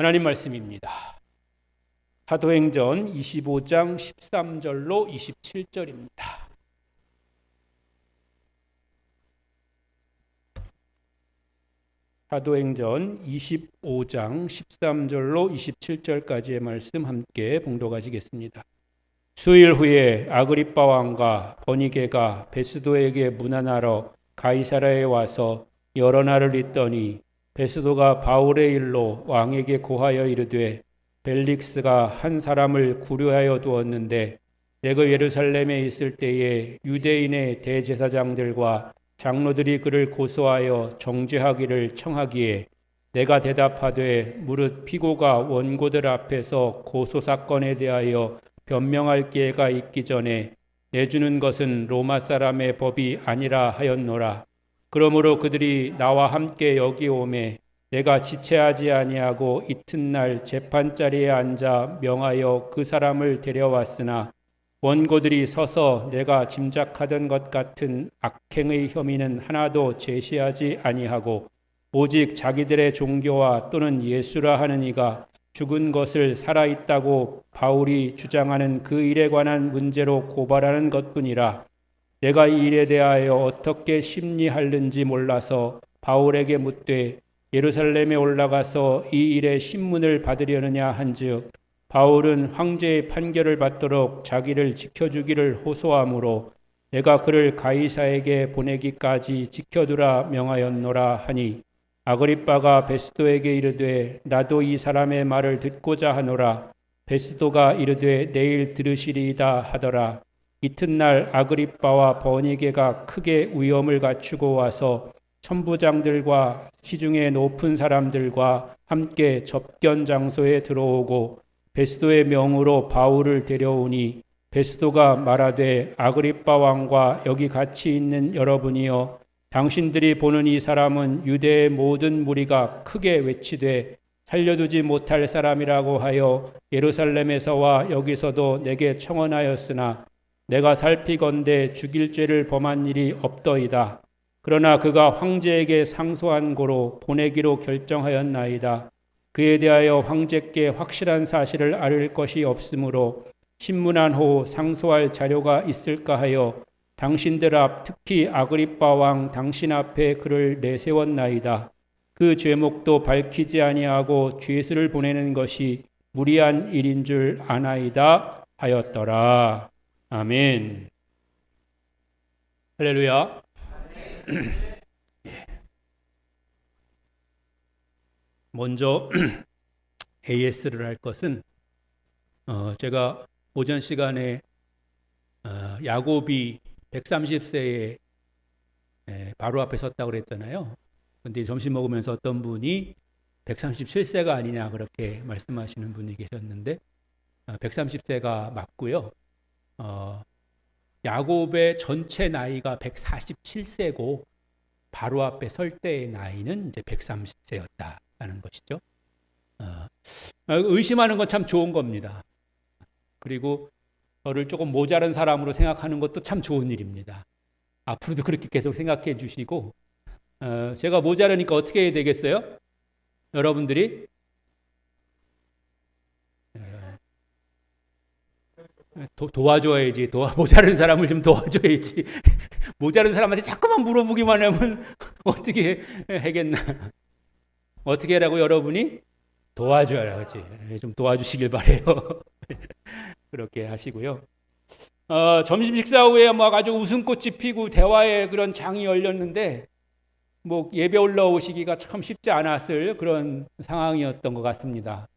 하나님 말씀입니다. 사도행전 25장 13절로 27절입니다. 사도행전 25장 13절로 27절까지의 말씀 함께 봉독하시겠습니다. 수일 후에 아그리빠 왕과 버니게가 베스도에게 문안하러 가이사라에 와서 여러 날을 있더니 베스도가 바울의 일로 왕에게 고하여 이르되 벨릭스가 한 사람을 구려하여 두었는데 내가 예루살렘에 있을 때에 유대인의 대제사장들과 장로들이 그를 고소하여 정죄하기를 청하기에 내가 대답하되 무릇 피고가 원고들 앞에서 고소 사건에 대하여 변명할 기회가 있기 전에 내주는 것은 로마 사람의 법이 아니라 하였노라. 그러므로 그들이 나와 함께 여기 오매 내가 지체하지 아니하고 이튿날 재판자리에 앉아 명하여 그 사람을 데려왔으나 원고들이 서서 내가 짐작하던 것 같은 악행의 혐의는 하나도 제시하지 아니하고 오직 자기들의 종교와 또는 예수라 하는 이가 죽은 것을 살아 있다고 바울이 주장하는 그 일에 관한 문제로 고발하는 것뿐이라 내가 이 일에 대하여 어떻게 심리할는지 몰라서 바울에게 묻되 예루살렘에 올라가서 이 일의 신문을 받으려느냐 한즉 바울은 황제의 판결을 받도록 자기를 지켜주기를 호소하므로 내가 그를 가이사에게 보내기까지 지켜두라 명하였노라 하니 아그리빠가 베스도에게 이르되 나도 이 사람의 말을 듣고자 하노라. 베스도가 이르되 내일 들으시리이다 하더라 이튿날 아그리빠와 버니게가 크게 위험을 갖추고 와서 천부장들과 시중에 높은 사람들과 함께 접견 장소에 들어오고 베스도의 명으로 바울을 데려오니 베스도가 말하되 아그리빠 왕과 여기 같이 있는 여러분이여 당신들이 보는 이 사람은 유대의 모든 무리가 크게 외치되 살려두지 못할 사람이라고 하여 예루살렘에서와 여기서도 내게 청원하였으나 내가 살피건대 죽일 죄를 범한 일이 없더이다. 그러나 그가 황제에게 상소한 고로 보내기로 결정하였나이다. 그에 대하여 황제께 확실한 사실을 알릴 것이 없으므로 신문한 후 상소할 자료가 있을까 하여 당신들 앞 특히 아그리빠 왕 당신 앞에 그를 내세웠나이다. 그 죄목도 밝히지 아니하고 죄수를 보내는 것이 무리한 일인 줄 아나이다 하였더라. 아멘. 할렐루야. 먼저 AS를 할 것은 어, 제가 오전 시간에 어, 야곱이 130세에 에, 바로 앞에 섰다고 그랬잖아요. 근데 점심 먹으면서 어떤 분이 137세가 아니냐 그렇게 말씀하시는 분이 계셨는데 어, 130세가 맞고요. 어, 야곱의 전체 나이가 147세고 바로 앞에 설 때의 나이는 이제 130세였다라는 것이죠. 어, 의심하는 건 참 좋은 겁니다. 그리고 저를 조금 모자른 사람으로 생각하는 것도 참 좋은 일입니다. 앞으로도 그렇게 계속 생각해 주시고 어, 제가 모자르니까 어떻게 해야 되겠어요? 여러분들이 도, 도와줘야지. 도와, 모자른 사람을 좀 도와줘야지. 모자른 사람한테 자꾸만 물어보기만 하면 어떻게 하겠나. 어떻게 하라고 여러분이? 도와줘야 그지. 좀 도와주시길 바래요. 그렇게 하시고요. 어, 점심 식사 후에 막 아주 웃음꽃이 피고 대화의 그런 장이 열렸는데 뭐 예배 올라오시기가 참 쉽지 않았을 그런 상황이었던 것 같습니다.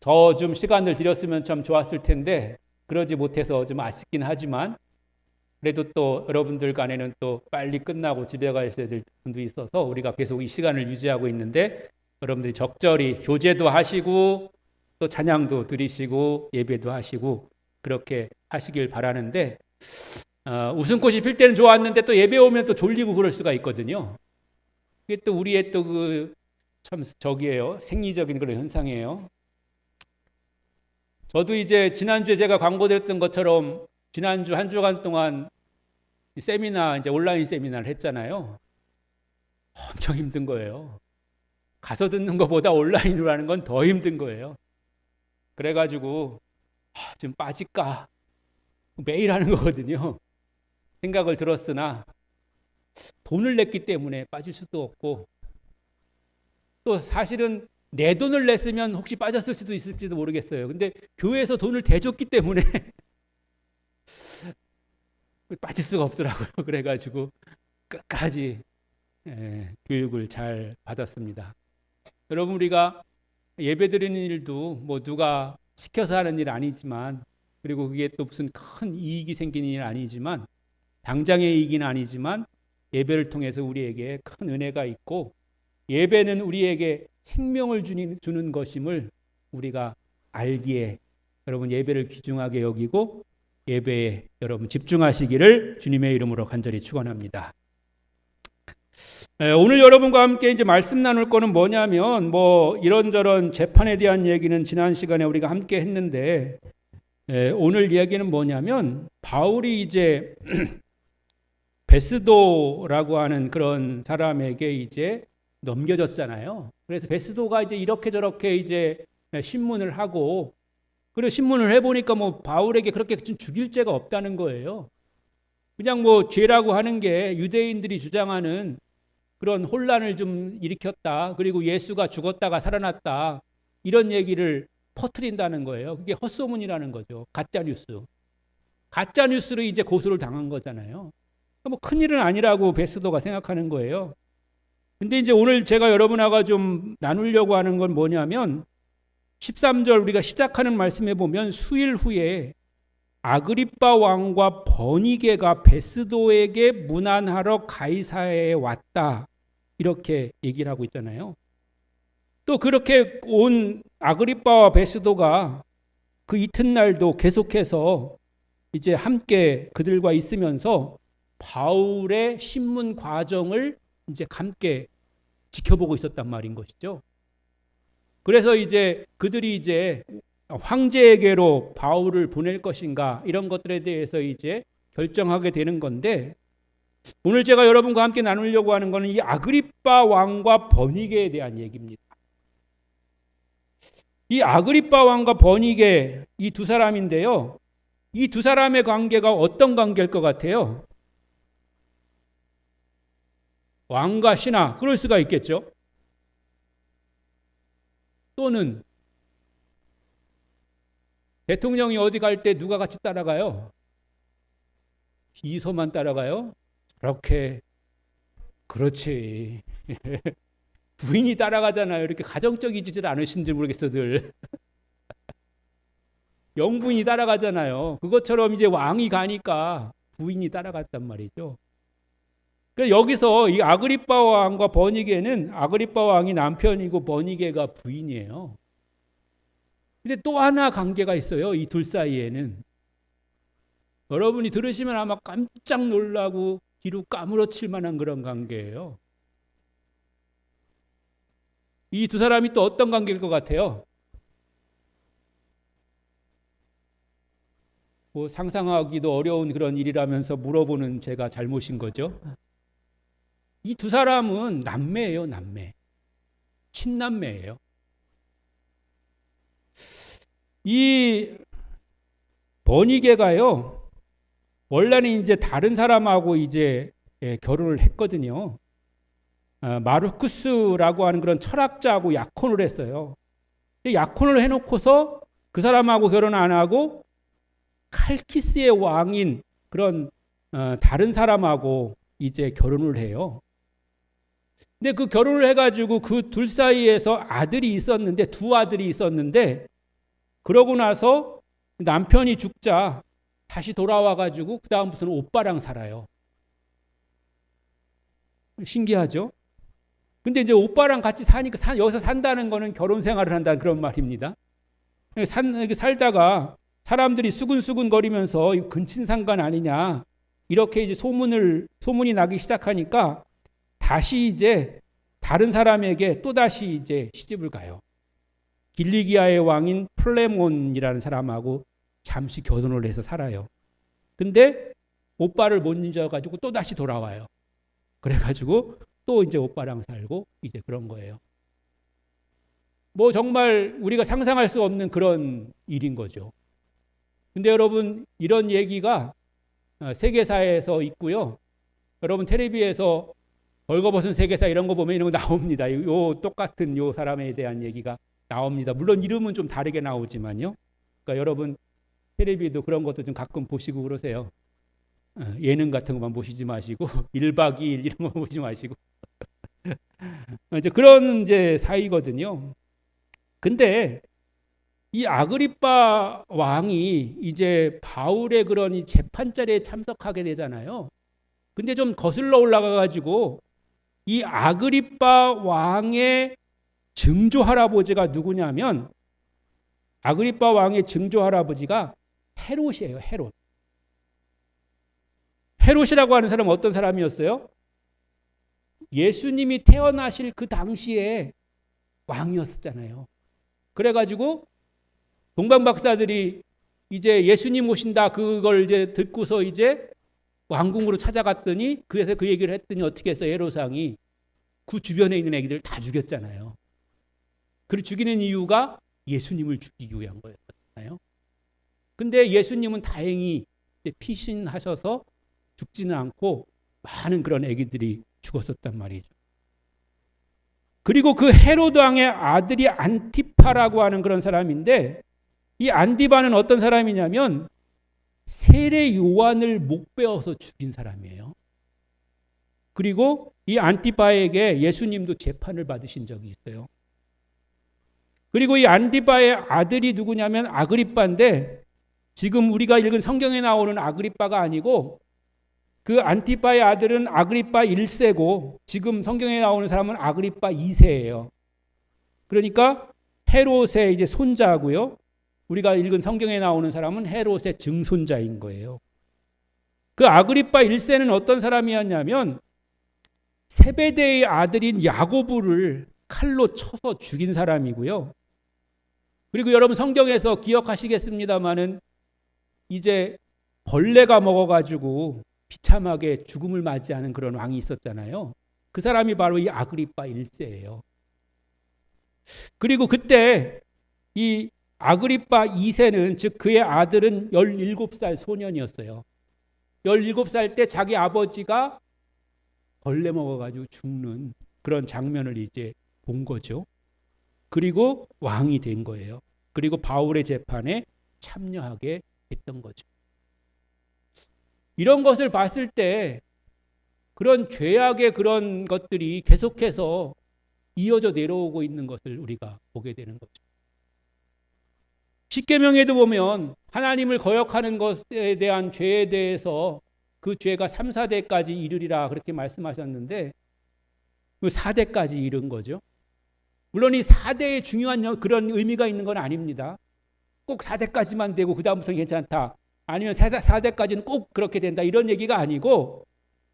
더 좀 시간을 들였으면 참 좋았을 텐데 그러지 못해서 좀 아쉽긴 하지만 그래도 또 여러분들 간에는 또 빨리 끝나고 집에 가셔야 될 분도 있어서 우리가 계속 이 시간을 유지하고 있는데 여러분들이 적절히 교제도 하시고 또 찬양도 드리시고 예배도 하시고 그렇게 하시길 바라는데 어, 웃음꽃이 필 때는 좋았는데 또 예배 오면 또 졸리고 그럴 수가 있거든요. 이게 또 우리의 또 그 참 저기에요 생리적인 그런 현상이에요. 저도 이제 지난주에 제가 광고드렸던 것처럼 지난주 한 주간 동안 세미나 이제 온라인 세미나를 했잖아요. 엄청 힘든 거예요. 가서 듣는 것보다 온라인으로 하는 건 더 힘든 거예요. 그래가지고 아, 좀 빠질까 매일 하는 거거든요. 생각을 들었으나 돈을 냈기 때문에 빠질 수도 없고 또 사실은 내 돈을 냈으면 혹시 빠졌을 수도 있을지도 모르겠어요. 근데 교회에서 돈을 대줬기 때문에 빠질 수가 없더라고요. 그래가지고 끝까지 예, 교육을 잘 받았습니다. 여러분 우리가 예배 드리는 일도 뭐 누가 시켜서 하는 일 아니지만 그리고 그게 또 무슨 큰 이익이 생기는 일 아니지만 당장의 이익은 아니지만 예배를 통해서 우리에게 큰 은혜가 있고 예배는 우리에게 생명을 주는, 것임을 우리가 알기에 여러분 예배를 귀중하게 여기고 예배에 여러분 집중하시기를 주님의 이름으로 간절히 축원합니다. 오늘 여러분과 함께 이제 말씀 나눌 거는 뭐냐면 뭐 이런저런 재판에 대한 얘기는 지난 시간에 우리가 함께 했는데 오늘 이야기는 뭐냐면 바울이 이제 베스도라고 하는 그런 사람에게 이제 넘겨졌잖아요. 그래서 베스도가 이제 이렇게 저렇게 이제 신문을 하고 그리고 신문을 해보니까 뭐 바울에게 그렇게 죽일 죄가 없다는 거예요. 그냥 뭐 죄라고 하는 게 유대인들이 주장하는 그런 혼란을 좀 일으켰다. 그리고 예수가 죽었다가 살아났다. 이런 얘기를 퍼트린다는 거예요. 그게 헛소문이라는 거죠. 가짜 뉴스. 가짜 뉴스로 이제 고소를 당한 거잖아요. 뭐 큰일은 아니라고 베스도가 생각하는 거예요. 근데 이제 오늘 제가 여러분하고 좀 나누려고 하는 건 뭐냐면 13절 우리가 시작하는 말씀에 보면 수일 후에 아그리빠 왕과 버니게가 베스도에게 문안하러 가이사에 왔다. 이렇게 얘기를 하고 있잖아요. 또 그렇게 온 아그리빠와 베스도가 그 이튿날도 계속해서 이제 함께 그들과 있으면서 바울의 신문 과정을 이제 함께 지켜보고 있었단 말인 것이죠. 그래서 이제 그들이 이제 황제에게로 바울을 보낼 것인가 이런 것들에 대해서 이제 결정하게 되는 건데 오늘 제가 여러분과 함께 나누려고 하는 것은 이 아그리빠 왕과 버니게에 대한 얘기입니다. 이 아그리빠 왕과 버니게 이 두 사람인데요. 이 두 사람의 관계가 어떤 관계일 것 같아요? 왕과 신하 그럴 수가 있겠죠. 또는 대통령이 어디 갈 때 누가 같이 따라가요? 비서만 따라가요? 그렇게 그렇지. 부인이 따라가잖아요. 이렇게 가정적이지를 않으신지 모르겠어 늘. 영부인이 따라가잖아요. 그것처럼 이제 왕이 가니까 부인이 따라갔단 말이죠. 그러니까 여기서 이 아그리빠 왕과 버니게는 아그리빠 왕이 남편이고 버니게가 부인이에요. 근데 또 하나 관계가 있어요. 이 둘 사이에는. 여러분이 들으시면 아마 깜짝 놀라고 뒤로 까무러칠 만한 그런 관계예요. 이 두 사람이 또 어떤 관계일 것 같아요? 뭐 상상하기도 어려운 그런 일이라면서 물어보는 제가 잘못인 거죠. 이 두 사람은 남매예요, 남매. 친남매예요. 이 버니게가요. 원래는 이제 다른 사람하고 이제 예, 결혼을 했거든요. 아, 마르쿠스라고 하는 그런 철학자하고 약혼을 했어요. 약혼을 해놓고서 그 사람하고 결혼 안 하고 칼키스의 왕인 그런 어, 다른 사람하고 이제 결혼을 해요. 근데 그 결혼을 해가지고 그 둘 사이에서 아들이 있었는데 두 아들이 있었는데 그러고 나서 남편이 죽자 다시 돌아와 가지고 그 다음부터는 오빠랑 살아요. 신기하죠? 근데 이제 오빠랑 같이 사니까 사, 여기서 산다는 거는 결혼 생활을 한다는 그런 말입니다. 산, 살다가 사람들이 수근수근 거리면서 근친상간 아니냐 이렇게 이제 소문을 소문이 나기 시작하니까 다시 이제 다른 사람에게 또 다시 이제 시집을 가요. 길리기아의 왕인 플레몬이라는 사람하고 잠시 결혼을 해서 살아요. 근데 오빠를 못 잊어가지고 또 다시 돌아와요. 그래가지고 또 이제 오빠랑 살고 이제 그런 거예요. 뭐 정말 우리가 상상할 수 없는 그런 일인 거죠. 근데 여러분 이런 얘기가 어, 세계사에서 있고요. 여러분 텔레비에서 벌거벗은 세계사 이런 거 보면 이런 거 나옵니다. 요 똑같은 요 사람에 대한 얘기가 나옵니다. 물론 이름은 좀 다르게 나오지만요. 그러니까 여러분 텔레비도 그런 것도 좀 가끔 보시고 그러세요. 어, 예능 같은 것만 보시지 마시고 1박 2일 이런 거 보지 마시고 이제 그런 이제 사이거든요. 근데 이 아그리파 왕이 이제 바울의 그런 이 재판 자리에 참석하게 되잖아요. 근데 좀 거슬러 올라가 가지고 이 아그리파 왕의 증조 할아버지가 누구냐면 아그리파 왕의 증조 할아버지가 헤롯이에요. 헤롯. 헤롯이라고 하는 사람은 어떤 사람이었어요? 예수님이 태어나실 그 당시에 왕이었잖아요. 그래가지고 동방 박사들이 이제 예수님 오신다 그걸 이제 듣고서 이제 왕궁으로 찾아갔더니 그래서 그 얘기를 했더니 어떻게 해서 에로상이 그 주변에 있는 애기들 다 죽였잖아요. 그 죽이는 이유가 예수님을 죽이기 위한 거였잖아요. 근데 예수님은 다행히 피신하셔서 죽지는 않고 많은 그런 애기들이 죽었었단 말이죠. 그리고 그 헤로드 왕의 아들이 안티파라고 하는 그런 사람인데 이 안디바는 어떤 사람이냐면 세례 요한을 목 베어서 죽인 사람이에요. 그리고 이 안티바에게 예수님도 재판을 받으신 적이 있어요. 그리고 이 안디바의 아들이 누구냐면 아그리빠인데 지금 우리가 읽은 성경에 나오는 아그리빠가 아니고 그 안티바의 아들은 아그리빠 1세고 지금 성경에 나오는 사람은 아그리빠 2세예요. 그러니까 헤롯의 이제 손자고요. 우리가 읽은 성경에 나오는 사람은 헤롯의 증손자인 거예요. 그 아그리빠 1세는 어떤 사람이었냐면 세베대의 아들인 야고부를 칼로 쳐서 죽인 사람이고요. 그리고 여러분 성경에서 기억하시겠습니다마는 이제 벌레가 먹어가지고 비참하게 죽음을 맞이하는 그런 왕이 있었잖아요. 그 사람이 바로 이 아그리파 1세예요. 그리고 그때 이 아그리파 2세는 즉 그의 아들은 17살 소년이었어요. 17살 때 자기 아버지가 벌레 먹어가지고 죽는 그런 장면을 이제 본 거죠. 그리고 왕이 된 거예요. 그리고 바울의 재판에 참여하게 됐던 거죠. 이런 것을 봤을 때 그런 죄악의 그런 것들이 계속해서 이어져 내려오고 있는 것을 우리가 보게 되는 거죠. 십계명에도 보면 하나님을 거역하는 것에 대한 죄에 대해서 그 죄가 3, 4대까지 이르리라 그렇게 말씀하셨는데 4대까지 그 이른 거죠. 물론 이 4대의 중요한 그런 의미가 있는 건 아닙니다. 꼭 4대까지만 되고 그다음부터는 괜찮다. 아니면 4대까지는 꼭 그렇게 된다. 이런 얘기가 아니고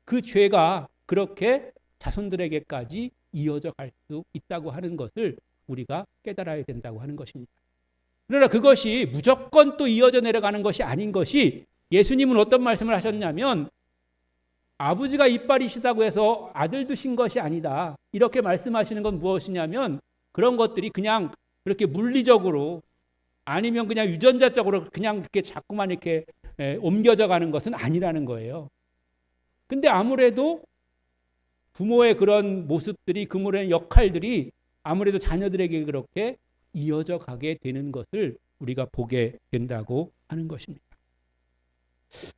그 죄가 그렇게 자손들에게까지 이어져 갈 수 있다고 하는 것을 우리가 깨달아야 된다고 하는 것입니다. 그러나 그것이 무조건 또 이어져 내려가는 것이 아닌 것이 예수님은 어떤 말씀을 하셨냐면 아버지가 이빨이시다고 해서 아들 두신 것이 아니다. 이렇게 말씀하시는 건 무엇이냐면 그런 것들이 그냥 그렇게 물리적으로 아니면 그냥 유전자적으로 그냥 이렇게 자꾸만 이렇게 옮겨져 가는 것은 아니라는 거예요. 근데 아무래도 부모의 그런 모습들이 그물의 역할들이 아무래도 자녀들에게 그렇게 이어져 가게 되는 것을 우리가 보게 된다고 하는 것입니다.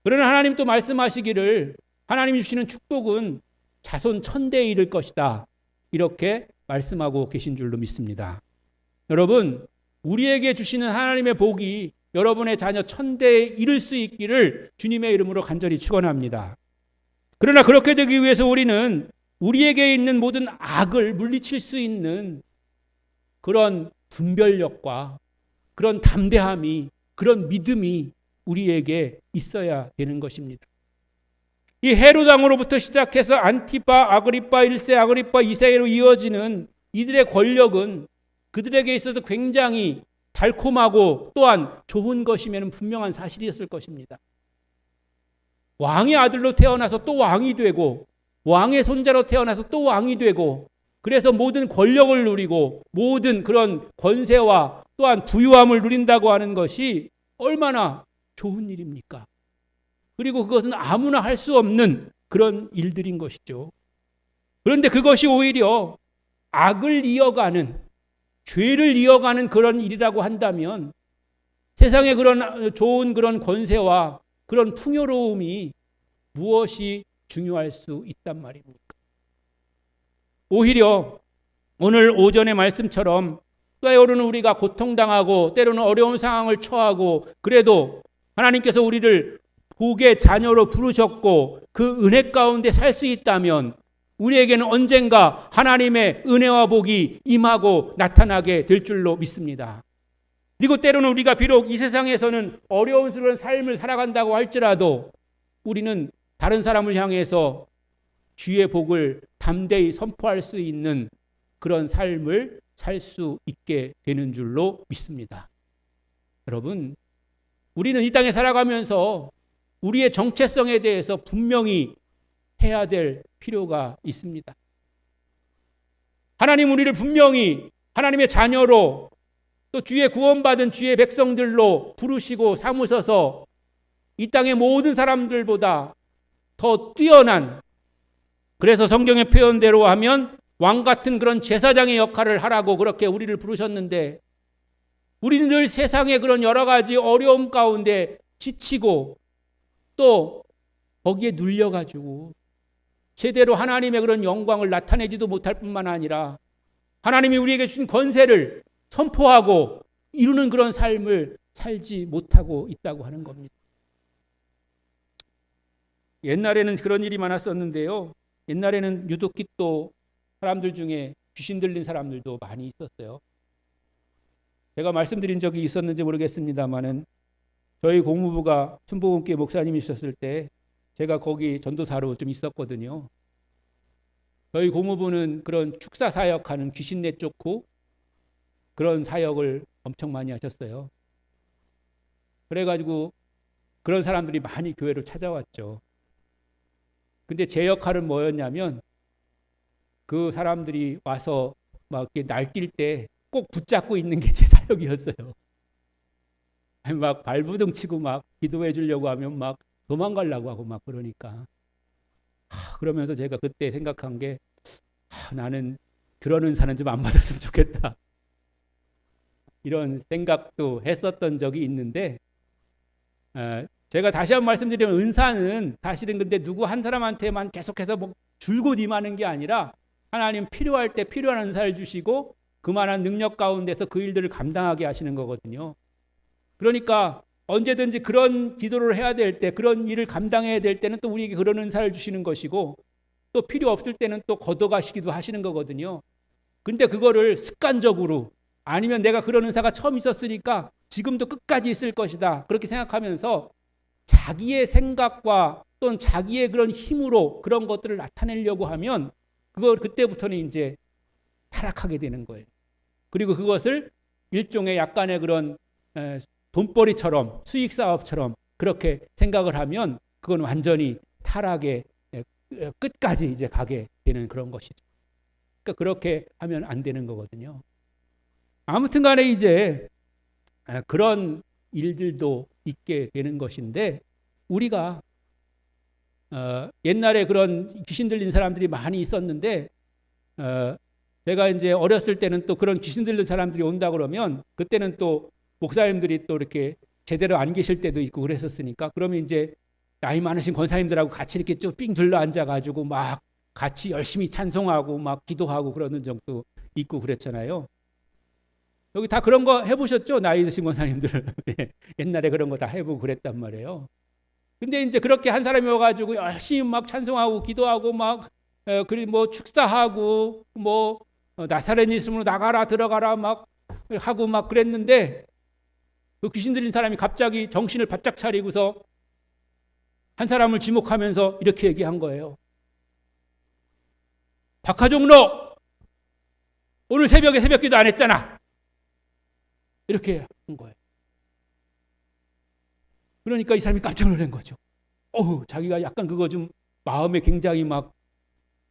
그러나 하나님 또 말씀하시기를 하나님이 주시는 축복은 자손 천대에 이를 것이다. 이렇게 말씀하고 계신 줄로 믿습니다. 여러분, 우리에게 주시는 하나님의 복이 여러분의 자녀 천대에 이를 수 있기를 주님의 이름으로 간절히 축원합니다. 그러나 그렇게 되기 위해서 우리는 우리에게 있는 모든 악을 물리칠 수 있는 그런 분별력과 그런 담대함이 그런 믿음이 우리에게 있어야 되는 것입니다. 이 헤롯 왕으로부터 시작해서 안티파, 아그리파 1세, 아그리파 2세로 이어지는 이들의 권력은 그들에게 있어서 굉장히 달콤하고 또한 좋은 것이면 분명한 사실이었을 것입니다. 왕의 아들로 태어나서 또 왕이 되고 왕의 손자로 태어나서 또 왕이 되고 그래서 모든 권력을 누리고 모든 그런 권세와 또한 부유함을 누린다고 하는 것이 얼마나 좋은 일입니까? 그리고 그것은 아무나 할 수 없는 그런 일들인 것이죠. 그런데 그것이 오히려 악을 이어가는 죄를 이어가는 그런 일이라고 한다면 세상에 그런 좋은 그런 권세와 그런 풍요로움이 무엇이 중요할 수 있단 말입니까? 오히려 오늘 오전의 말씀처럼 때로는 우리가 고통당하고 때로는 어려운 상황을 처하고 그래도 하나님께서 우리를 복의 자녀로 부르셨고 그 은혜 가운데 살 수 있다면 우리에게는 언젠가 하나님의 은혜와 복이 임하고 나타나게 될 줄로 믿습니다. 그리고 때로는 우리가 비록 이 세상에서는 어려운 삶을 살아간다고 할지라도 우리는 다른 사람을 향해서 주의 복을 담대히 선포할 수 있는 그런 삶을 살 수 있게 되는 줄로 믿습니다. 여러분, 우리는 이 땅에 살아가면서 우리의 정체성에 대해서 분명히 해야 될 필요가 있습니다. 하나님 우리를 분명히 하나님의 자녀로 또 주의 구원받은 주의 백성들로 부르시고 삼으셔서 이 땅의 모든 사람들보다 더 뛰어난 그래서 성경의 표현대로 하면 왕 같은 그런 제사장의 역할을 하라고 그렇게 우리를 부르셨는데 우리는 늘 세상의 그런 여러 가지 어려움 가운데 지치고 또 거기에 눌려가지고 제대로 하나님의 그런 영광을 나타내지도 못할 뿐만 아니라 하나님이 우리에게 주신 권세를 선포하고 이루는 그런 삶을 살지 못하고 있다고 하는 겁니다. 옛날에는 그런 일이 많았었는데요. 옛날에는 유독히 또 사람들 중에 귀신 들린 사람들도 많이 있었어요. 제가 말씀드린 적이 있었는지 모르겠습니다만은 저희 공무부가 순복음교회 목사님이 있었을 때 제가 거기 전도사로 좀 있었거든요. 저희 고무부는 그런 축사 사역하는 귀신 내쫓고 그런 사역을 엄청 많이 하셨어요. 그래가지고 그런 사람들이 많이 교회로 찾아왔죠. 근데 제 역할은 뭐였냐면 그 사람들이 와서 막 이렇게 날뛸 때 꼭 붙잡고 있는 게 제 사역이었어요. 막 발부둥 치고 막 기도해 주려고 하면 막 도망가려고 하고 막 그러니까 하, 그러면서 제가 그때 생각한 게 하, 나는 그런 은사는 좀 안 받았으면 좋겠다. 이런 생각도 했었던 적이 있는데 어, 제가 다시 한번 말씀드리면 은사는 사실은 근데 누구 한 사람한테만 계속해서 뭐 줄곧 임하는 게 아니라 하나님 필요할 때 필요한 은사를 주시고 그만한 능력 가운데서 그 일들을 감당하게 하시는 거거든요. 그러니까 언제든지 그런 기도를 해야 될 때, 그런 일을 감당해야 될 때는 또 우리에게 그런 은사를 주시는 것이고, 또 필요 없을 때는 또 걷어가시기도 하시는 거거든요. 근데 그거를 습관적으로 아니면 내가 그런 은사가 처음 있었으니까 지금도 끝까지 있을 것이다. 그렇게 생각하면서 자기의 생각과 또는 자기의 그런 힘으로 그런 것들을 나타내려고 하면 그걸 그때부터는 이제 타락하게 되는 거예요. 그리고 그것을 일종의 약간의 그런 돈벌이처럼 수익 사업처럼 그렇게 생각을 하면 그건 완전히 타락의 끝까지 이제 가게 되는 그런 것이죠. 그러니까 그렇게 하면 안 되는 거거든요. 아무튼 간에 이제 그런 일들도 있게 되는 것인데 우리가 어, 옛날에 그런 귀신 들린 사람들이 많이 있었는데 어, 제가 이제 어렸을 때는 또 그런 귀신 들린 사람들이 온다 그러면 그때는 또 목사님들이 또 이렇게 제대로 안 계실 때도 있고 그랬었으니까 그러면 이제 나이 많으신 권사님들하고 같이 이렇게 쭉삥 둘러 앉아가지고 막 같이 열심히 찬송하고 막 기도하고 그러는 적도 있고 그랬잖아요. 여기 다 그런 거 해보셨죠? 나이 드신 권사님들. 예, 옛날에 그런 거 다 해보고 그랬단 말이에요. 근데 이제 그렇게 한 사람이 와가지고 열심히 막 찬송하고 기도하고 막, 어, 그리 뭐 축사하고 뭐 어, 나사렛 예수로 나가라 들어가라 막 하고 막 그랬는데 그 귀신 들린 사람이 갑자기 정신을 바짝 차리고서 한 사람을 지목하면서 이렇게 얘기한 거예요. 박하종로 오늘 새벽에 새벽 기도 안 했잖아. 이렇게 한 거예요. 그러니까 이 사람이 깜짝 놀란 거죠. 어우, 자기가 약간 그거 좀 마음에 굉장히 막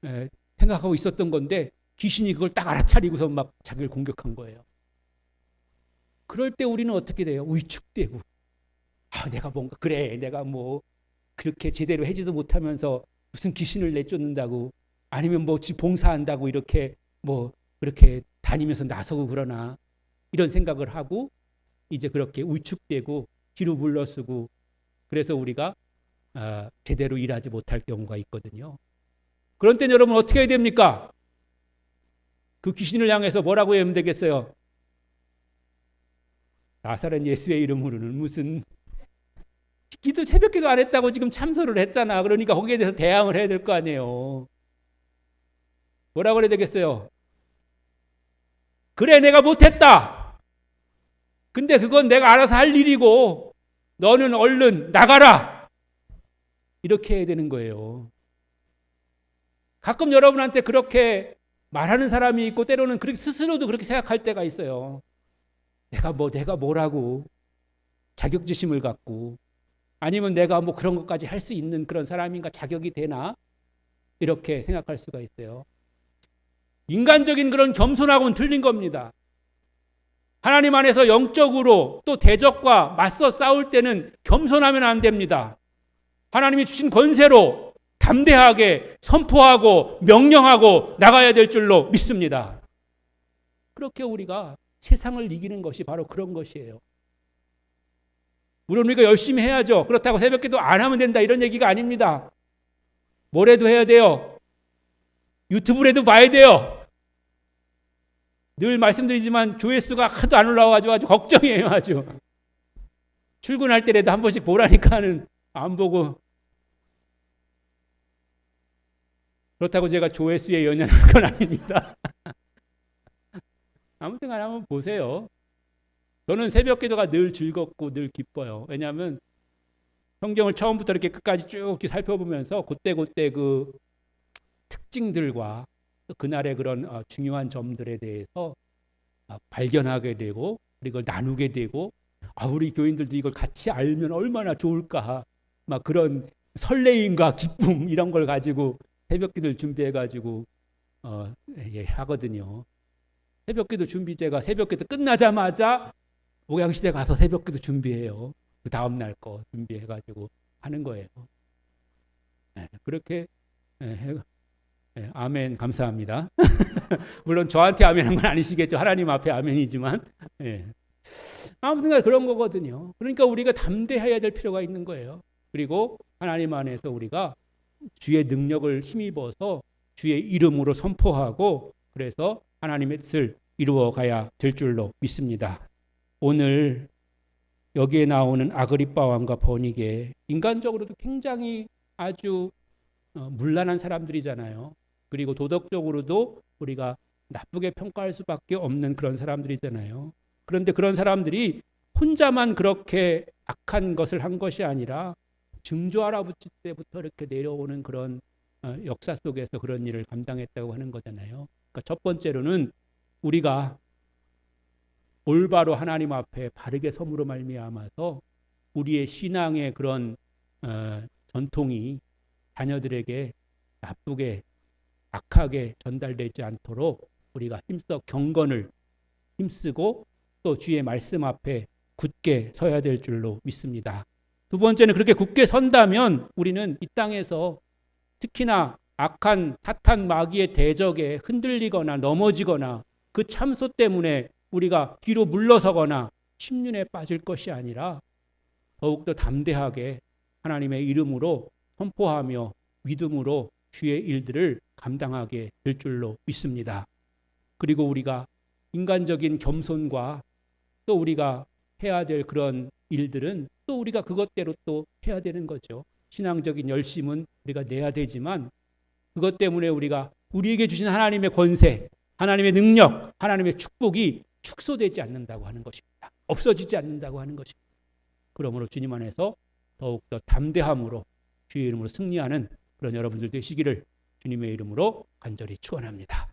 에, 생각하고 있었던 건데 귀신이 그걸 딱 알아차리고서 막 자기를 공격한 거예요. 그럴 때 우리는 어떻게 돼요? 위축되고 아, 내가 뭔가 그래 내가 뭐 그렇게 제대로 해지도 못하면서 무슨 귀신을 내쫓는다고 아니면 뭐지 봉사한다고 이렇게 뭐 그렇게 다니면서 나서고 그러나 이런 생각을 하고 이제 그렇게 위축되고 뒤로 물러서고 그래서 우리가 아, 제대로 일하지 못할 경우가 있거든요. 그런 때 여러분 어떻게 해야 됩니까? 그 귀신을 향해서 뭐라고 하면 되겠어요? 나사렛 예수의 이름으로는 무슨 기도 새벽 기도 안 했다고 지금 참소를 했잖아. 그러니까 거기에 대해서 대항을 해야 될 거 아니에요. 뭐라고 해야 되겠어요? 그래 내가 못했다. 근데 그건 내가 알아서 할 일이고 너는 얼른 나가라. 이렇게 해야 되는 거예요. 가끔 여러분한테 그렇게 말하는 사람이 있고 때로는 그렇게 스스로도 그렇게 생각할 때가 있어요. 내가 뭐 내가 뭐라고 자격지심을 갖고 아니면 내가 뭐 그런 것까지 할 수 있는 그런 사람인가 자격이 되나 이렇게 생각할 수가 있어요. 인간적인 그런 겸손하고는 틀린 겁니다. 하나님 안에서 영적으로 또 대적과 맞서 싸울 때는 겸손하면 안 됩니다. 하나님이 주신 권세로 담대하게 선포하고 명령하고 나가야 될 줄로 믿습니다. 그렇게 우리가 세상을 이기는 것이 바로 그런 것이에요. 물론 우리가 열심히 해야죠. 그렇다고 새벽기도 안 하면 된다 이런 얘기가 아닙니다. 뭐래도 해야 돼요. 유튜브라도 봐야 돼요. 늘 말씀드리지만 조회수가 하도 안 올라와가지고 아주 걱정이에요 아주. 출근할 때라도 한 번씩 보라니까는 안 보고 그렇다고 제가 조회수에 연연한 건 아닙니다. 아무튼 간에 한번 보세요. 저는 새벽 기도가 늘 즐겁고 늘 기뻐요. 왜냐하면 성경을 처음부터 이렇게 끝까지 쭉 살펴보면서 그때그때 그 특징들과 또 그날의 그런 어, 중요한 점들에 대해서 아, 발견하게 되고 그리고 나누게 되고 아 우리 교인들도 이걸 같이 알면 얼마나 좋을까 막 그런 설레임과 기쁨 이런 걸 가지고 새벽기도를 준비해 가지고 어, 예, 하거든요. 새벽기도 준비제가 새벽기도 끝나자마자 목양시대 가서 새벽기도 준비해요. 그 다음 날 거 준비해 가지고 하는 거예요. 네, 그렇게 예, 해, 예, 아멘 감사합니다. 물론 저한테 아멘한 건 아니시겠죠. 하나님 앞에 아멘이지만 예. 아무튼 그런 거거든요. 그러니까 우리가 담대해야 될 필요가 있는 거예요. 그리고 하나님 안에서 우리가 주의 능력을 힘입어서 주의 이름으로 선포하고 그래서 하나님의 뜻을 이루어 가야 될 줄로 믿습니다. 오늘 여기에 나오는 아그리빠 왕과 버니게 인간적으로도 굉장히 아주 어, 문란한 사람들이잖아요. 그리고 도덕적으로도 우리가 나쁘게 평가할 수밖에 없는 그런 사람들이잖아요. 그런데 그런 사람들이 혼자만 그렇게 악한 것을 한 것이 아니라 증조 할아버지 때부터 이렇게 내려오는 그런 어, 역사 속에서 그런 일을 감당했다고 하는 거잖아요. 그러니까 첫 번째로는 우리가 올바로 하나님 앞에 바르게 섬으로 말미암아서 우리의 신앙의 그런 어, 전통이 자녀들에게 나쁘게 악하게 전달되지 않도록 우리가 힘써 경건을 힘쓰고 또 주의 말씀 앞에 굳게 서야 될 줄로 믿습니다. 두 번째는 그렇게 굳게 선다면 우리는 이 땅에서 특히나 악한 사탄 마귀의 대적에 흔들리거나 넘어지거나 그 참소 때문에 우리가 뒤로 물러서거나 심륜에 빠질 것이 아니라 더욱더 담대하게 하나님의 이름으로 선포하며 믿음으로 주의 일들을 감당하게 될 줄로 믿습니다. 그리고 우리가 인간적인 겸손과 또 우리가 해야 될 그런 일들은 또 우리가 그것대로 또 해야 되는 거죠. 신앙적인 열심은 우리가 내야 되지만 그것 때문에 우리가 우리에게 주신 하나님의 권세, 하나님의 능력, 하나님의 축복이 축소되지 않는다고 하는 것입니다. 없어지지 않는다고 하는 것입니다. 그러므로 주님 안에서 더욱더 담대함으로 주의 이름으로 승리하는 그런 여러분들 되시기를 주님의 이름으로 간절히 축원합니다.